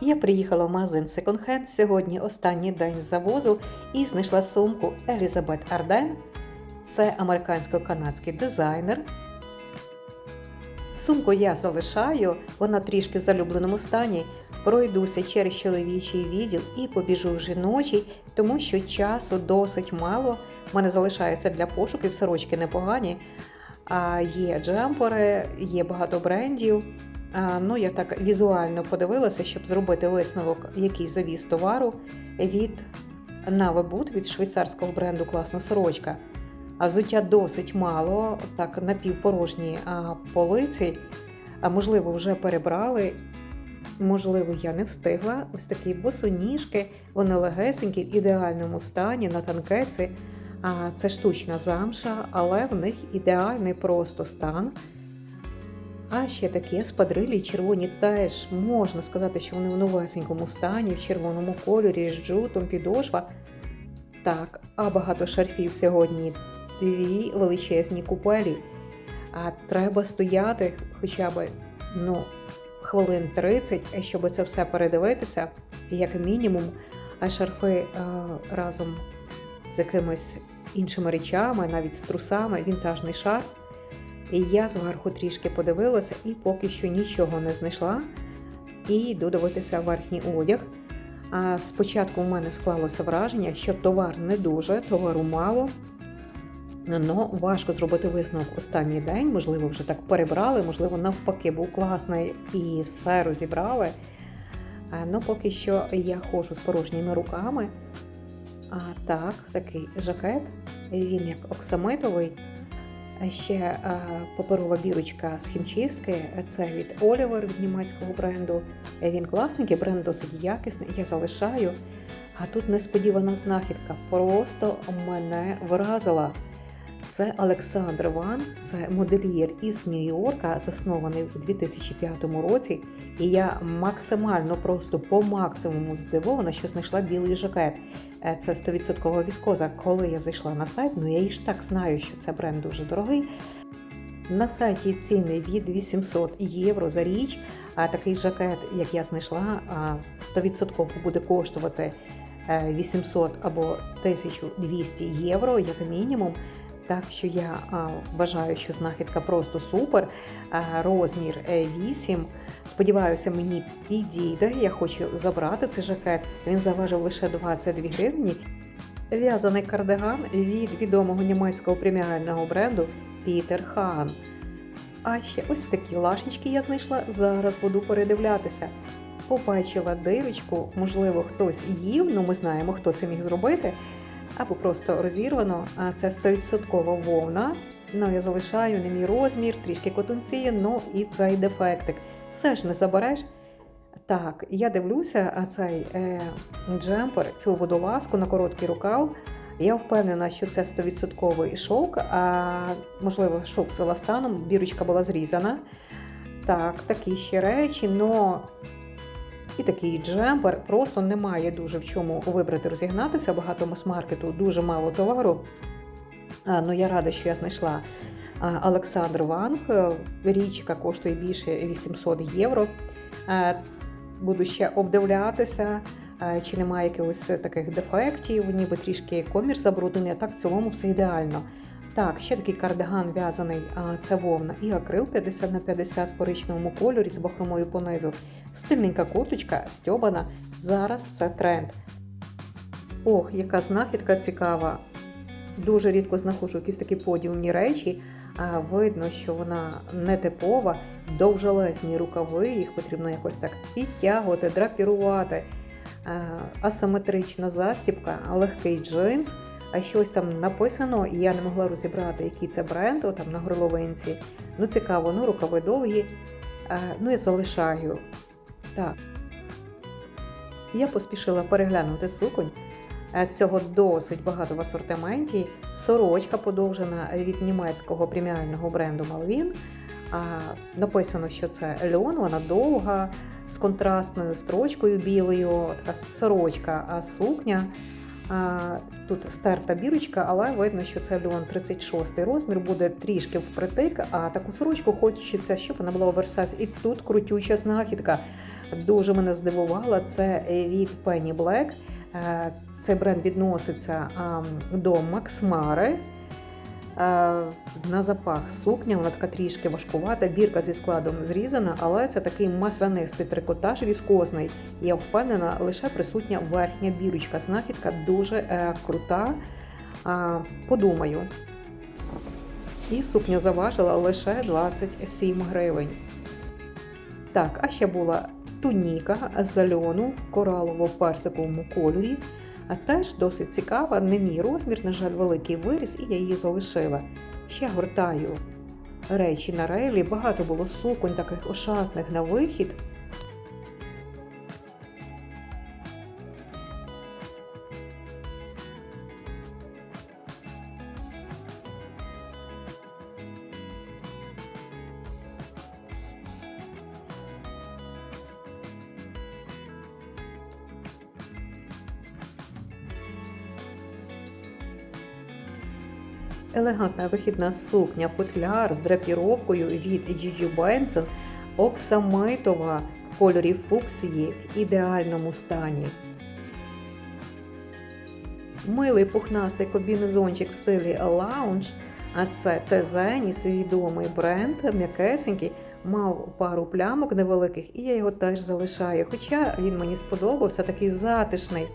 Я приїхала в магазин Second Hand сьогодні останній день завозу і знайшла сумку Елізабет Арден. Це американсько-канадський дизайнер. Сумку я залишаю, вона трішки в залюбленому стані. Пройдуся через чоловічий відділ і побіжу в жіночий, тому що часу досить мало. У мене залишається для пошуків, сорочки непогані. А є джемпери, є багато брендів. Ну, я так візуально подивилася, щоб зробити висновок, який завіз товару від Навебут від швейцарського бренду Класна сорочка. А взуття досить мало, так напівпорожні полиці. А можливо, вже перебрали. Можливо, я не встигла. Ось такі босоніжки, вони легесенькі, в ідеальному стані на танкеці. А це штучна замша, але в них ідеальний просто стан. А ще такі спадрилі червоні теж можна сказати, що вони в новесенькому стані, в червоному кольорі, з джутом, підошва. Так, а багато шарфів сьогодні дві величезні купелі. А треба стояти хоча б ну, хвилин 30, щоб це все передивитися, як мінімум, а шарфи е, разом з якимись іншими речами, навіть з трусами, вінтажний шарф. І я зверху трішки подивилася і поки що нічого не знайшла. І йду дивитися верхній одяг. А спочатку у мене склалося враження, що товар не дуже, товару мало. Но важко зробити висновок останній день, можливо, вже так перебрали, можливо, навпаки, був класний і все розібрали. Ну, поки що я ходжу з порожніми руками. А так, такий жакет, він як оксамитовий. Ще а, паперова бірочка з хімчистки. Це від Oliver від німецького бренду. Він класненький, бренд досить якісний. Я залишаю. А тут несподівана знахідка. Просто мене вразила. Це Олександр Ван, це модельєр із Нью-Йорка, заснований у 2005 році. І я максимально просто по максимуму здивована, що знайшла білий жакет. Е, Це 100% віскоза. Коли я зайшла на сайт, ну я і ж так знаю, що це бренд дуже дорогий. На сайті ціни від 800 євро за річ. А такий жакет, як я знайшла, 100% буде коштувати е, 800 або 1200 євро, як мінімум. Так що я вважаю, що знахідка просто супер. Розмір е, 8. Сподіваюся, мені підійде. Я хочу забрати цей жакет. Він заважив лише 22 гривні. В'язаний кардиган від відомого німецького преміального бренду Пітер Хан. А ще ось такі лашнички я знайшла. Зараз буду передивлятися. Побачила дирочку, можливо, хтось їв, ну ми знаємо, хто це міг зробити або просто розірвано. Це 100% вовна. Ну, я залишаю не мій розмір, трішки котунці, ну і цей дефектик. Все ж не забереш. Так, я дивлюся, цей е, джемпер, цю водолазку на короткий рукав. Я впевнена, що це 100% шовк, а можливо, шовк з еластаном, бірочка була зрізана. Так, такі ще речі, но і такий джемпер просто немає дуже в чому вибрати, розігнатися. Багато мас-маркету, дуже мало товару. Ну, я рада, що я знайшла Олександр Ванг. Річ, яка коштує більше 800 євро. Буду ще обдивлятися, чи немає якихось таких дефектів, ніби трішки комір забруднений, а так в цілому все ідеально. Так, ще такий кардиган в'язаний, це вовна і акрил 50 на 50 в коричневому кольорі з бахромою понизу. Стильненька курточка, стьобана. Зараз це тренд. Ох, яка знахідка цікава. Дуже рідко знаходжу якісь такі подіумні речі. А, видно, що вона не типова, довжелезні рукави, їх потрібно якось так підтягувати, драпірувати. Асиметрична застібка, легкий джинс. А щось там написано, і я не могла розібрати, який це бренд, там на горловинці. Ну, цікаво, ну рукави довгі. А, ну, я залишаю. Так. Я поспішила переглянути суконь. Е, Цього досить багато в асортименті. Сорочка подовжена від німецького преміального бренду Malvin. Написано, що це льон, вона довга, з контрастною строчкою білою, така сорочка, а сукня. Тут стерта бірочка, але видно, що це льон 36 розмір, буде трішки впритик, а таку сорочку хочеться, щоб вона була оверсайз. І тут крутюча знахідка. Дуже мене здивувала. Це від Penny. Е, Цей бренд відноситься до Максмари. На запах сукня, вона така трішки важкувата, бірка зі складом зрізана, але це такий маслянистий трикотаж віскозний. Я впевнена, лише присутня верхня бірочка. Знахідка дуже е, крута. Подумаю. І сукня заважила лише 27 гривень. Так, а ще була туніка з в коралово-персиковому кольорі. А теж досить цікава, не мій розмір, на жаль, великий виріс, і я її залишила. Ще гортаю речі на рейлі. Багато було суконь, таких ошатних на вихід. Елегантна вихідна сукня, петляр з драпіровкою від Gigi Benson, оксамитова в кольорі фуксії в ідеальному стані. Милий пухнастий комбінезончик в стилі лаунж, а це Тезеніс, відомий бренд, м'якесенький, мав пару плямок невеликих, і я його теж залишаю. Хоча він мені сподобався, такий затишний.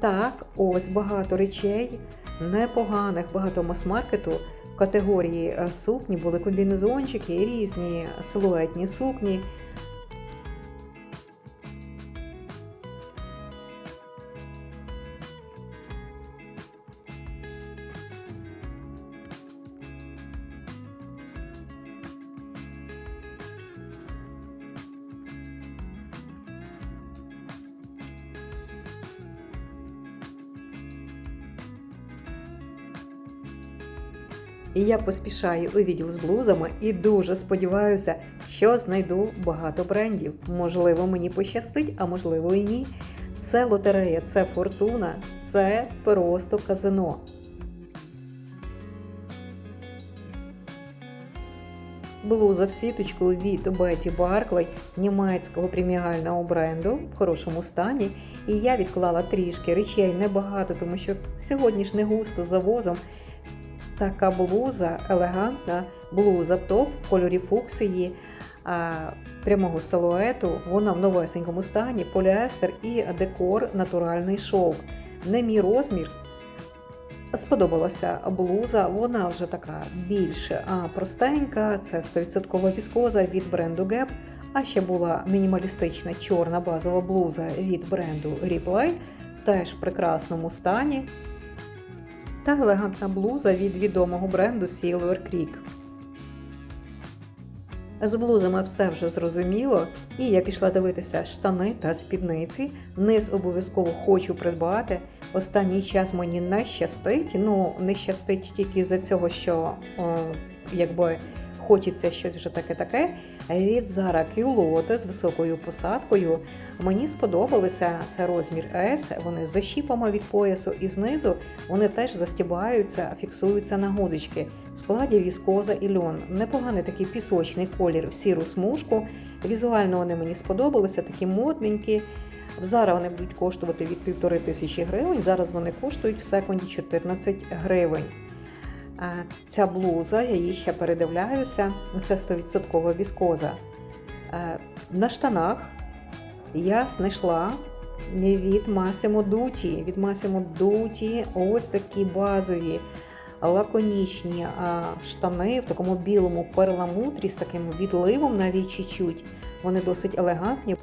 Так, ось багато речей непоганих, багато мас-маркету категорії е, сукні були комбінезончики, різні силуетні сукні. І я поспішаю у відділ з блузами і дуже сподіваюся, що знайду багато брендів. Можливо, мені пощастить, а можливо і ні. Це лотерея, це фортуна, це просто казино. Блуза в сіточку від Betty Barclay, німецького преміального бренду в хорошому стані. І я відклала трішки речей небагато, тому що сьогодні ж не густо завозом. Така блуза, елегантна блуза топ в кольорі фуксії прямого силуету. Вона в новесенькому стані, поліестер і декор натуральний шовк. Не мій розмір. Сподобалася блуза, вона вже така більш простенька, це 100% віскоза від бренду Gap. А ще була мінімалістична чорна базова блуза від бренду Replay, теж в прекрасному стані та елегантна блуза від відомого бренду Silver Creek. З блузами все вже зрозуміло, і я пішла дивитися штани та спідниці. Низ обов'язково хочу придбати. Останній час мені не щастить. Ну, не щастить тільки за цього, що о, якби хочеться щось вже таке-таке. Від Zara Culotte з високою посадкою. Мені сподобалися це розмір S, вони з защіпами від поясу і знизу вони теж застібаються, фіксуються на гудзички. В складі віскоза і льон. Непоганий такий пісочний колір в сіру смужку. Візуально вони мені сподобалися, такі модненькі. Зараз вони будуть коштувати від півтори тисячі гривень. Зараз вони коштують в секунді 14 гривень. Ця блуза, я її ще передивляюся, це 100% віскоза. На штанах я знайшла від Massimo Dutti. Від Massimo Dutti ось такі базові лаконічні штани в такому білому перламутрі з таким відливом навіть чуть-чуть. Вони досить елегантні.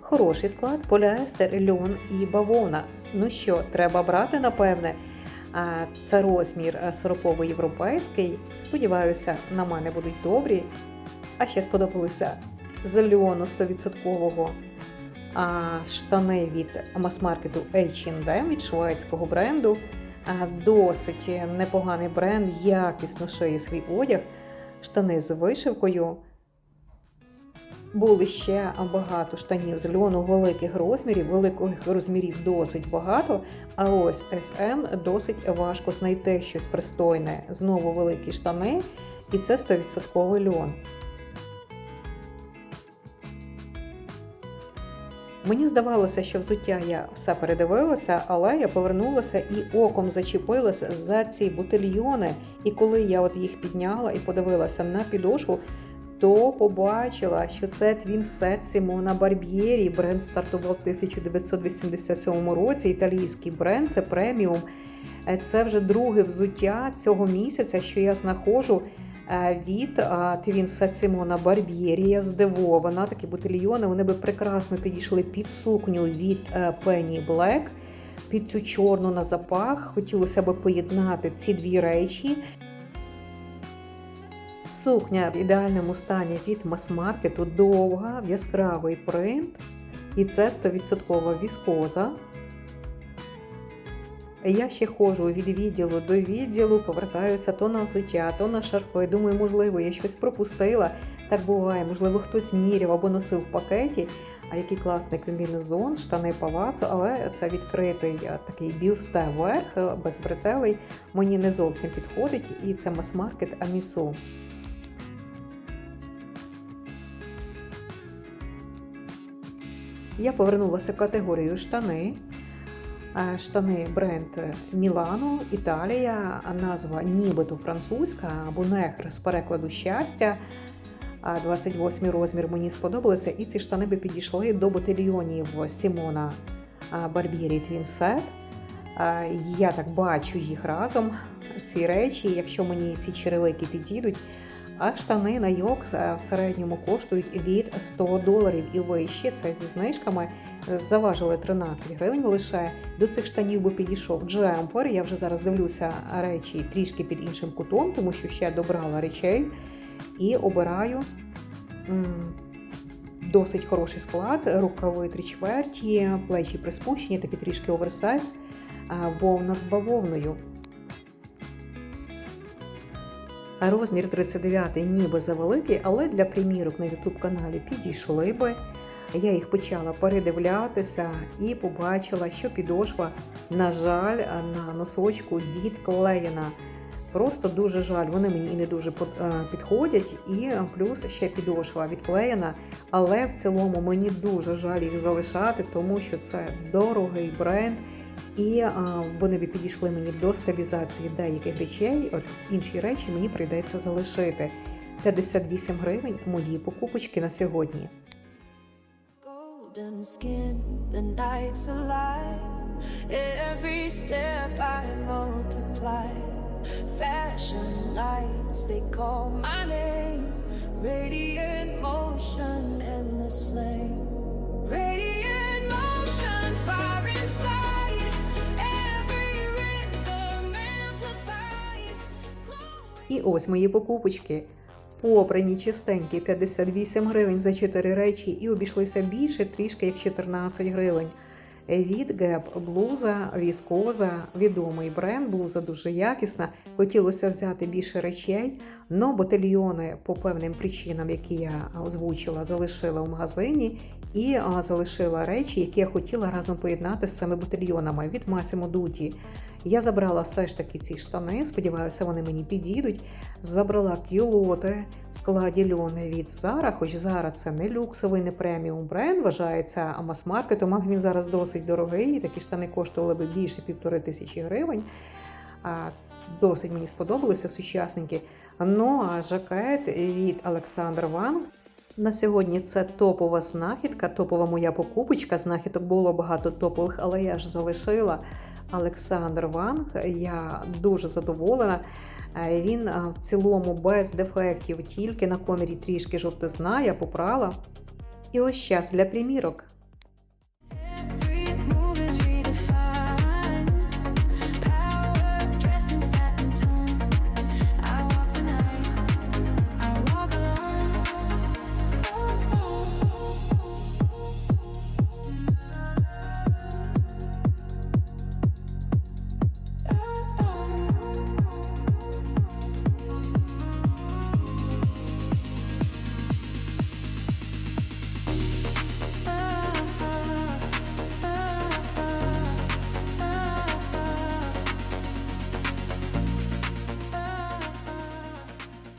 Хороший склад, поліестер, льон і бавовна. Ну що, треба брати, напевне. Це розмір 40 європейський. Сподіваюся, на мене будуть добрі. А ще сподобалися з льону 100% штани від мас-маркету H&M від шведського бренду. Досить непоганий бренд, якісно шиє свій одяг, штани з вишивкою. Були ще багато штанів з льону великих розмірів, великих розмірів досить багато. А ось SM досить важко знайти щось пристойне. Знову великі штани, і це 100% льон. Мені здавалося, що взуття я все передивилася, але я повернулася і оком зачепилася за ці бутильйони. І коли я от їх підняла і подивилася на підошву, то побачила, що це твінсет Сімона Барб'єрі. Бренд стартував в 1987 році. Італійський бренд це преміум. Це вже друге взуття цього місяця, що я знаходжу від твінсет Сімона Барб'єрі. Я здивована. Такі бутильйони вони би прекрасно підійшли під сукню від е, Penny Black. Під цю чорну на запах хотілося б поєднати ці дві речі. Сукня в ідеальному стані від мас-маркету довга, в яскравий принт. І це 100% віскоза. Я ще ходжу від відділу до відділу, повертаюся то на взуття, то на шарфи. Думаю, можливо, я щось пропустила. Так буває, можливо, хтось міряв або носив в пакеті. А який класний комбінезон, штани павацо, але це відкритий такий бюсте верх, без бретелей. Мені не зовсім підходить, і це мас-маркет Амісу. Я повернулася в категорію штани. Е, Штани бренд Мілано, Італія, назва нібито французька або нехр з перекладу щастя. А 28 розмір мені сподобалося, і ці штани би підійшли до ботильйонів Сімона Барбєрі Твінсет. Я так бачу їх разом, ці речі, якщо мені ці черевики підійдуть. А штани на Йокс в середньому коштують від 100 доларів і вище. Це зі знижками заважили 13 гривень лише. До цих штанів би підійшов джемпер. Я вже зараз дивлюся речі трішки під іншим кутом, тому що ще добрала речей і обираю досить хороший склад, рукави три чверті, плечі приспущені, такі трішки оверсайз, а, вовна з бавовною. Розмір 39 ніби завеликий, але для примірок на youtube каналі підійшли би. Я їх почала передивлятися і побачила, що підошва, на жаль, на носочку відклеєна. Просто дуже жаль, вони мені і не дуже підходять, і плюс ще підошва відклеєна. Але в цілому мені дуже жаль їх залишати, тому що це дорогий бренд. І а, вони б підійшли мені до стабілізації деяких речей. От інші речі мені прийдеться залишити. 58 гривень мої покупочки на сьогодні. Radiant motion, endless flame. І ось мої покупочки. Попрані чистенькі 58 гривень за 4 речі і обійшлися більше трішки як 14 гривень. Від Gap блуза, віскоза, відомий бренд, блуза дуже якісна. Хотілося взяти більше речей, але ботильйони по певним причинам, які я озвучила, залишила в магазині і а, залишила речі, які я хотіла разом поєднати з цими ботильйонами від Massimo Dutti. Я забрала все ж таки ці штани, сподіваюся, вони мені підійдуть. Забрала кілоти в складі льони від Zara, хоч Zara це не люксовий, не преміум бренд, вважається мас-маркетом, але він зараз досить дорогий. Такі штани коштували би більше півтори тисячі гривень. Досить мені сподобалися сучасненькі. Ну а жакет від Олександр Ванг. На сьогодні це топова знахідка, топова моя покупочка. Знахідок було багато топових, але я ж залишила Олександр Ванг. Я дуже задоволена. Е, Він в цілому без дефектів, тільки на комірі трішки жовтизна, я попрала. І ось час для примірок.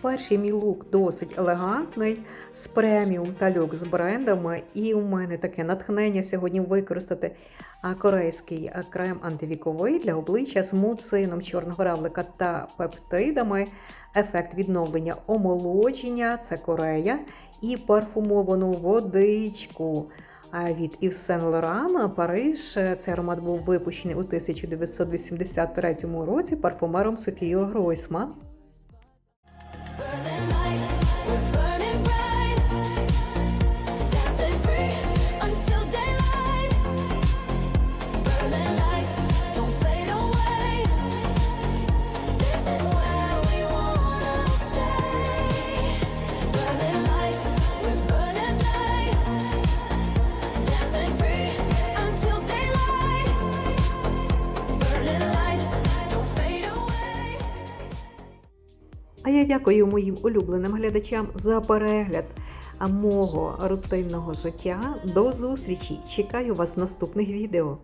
Перший мій лук досить елегантний з преміум та люкс брендами, і у мене таке натхнення сьогодні використати корейський крем антивіковий для обличчя з муцином чорного равлика та пептидами. Ефект відновлення омолодження це Корея і парфумовану водичку. Від Yves Saint Laurent Париж цей аромат був випущений у 1983 році парфумером Софією Гройсман. Дякую моїм улюбленим глядачам за перегляд мого рутинного життя. До зустрічі! Чекаю вас в наступних відео.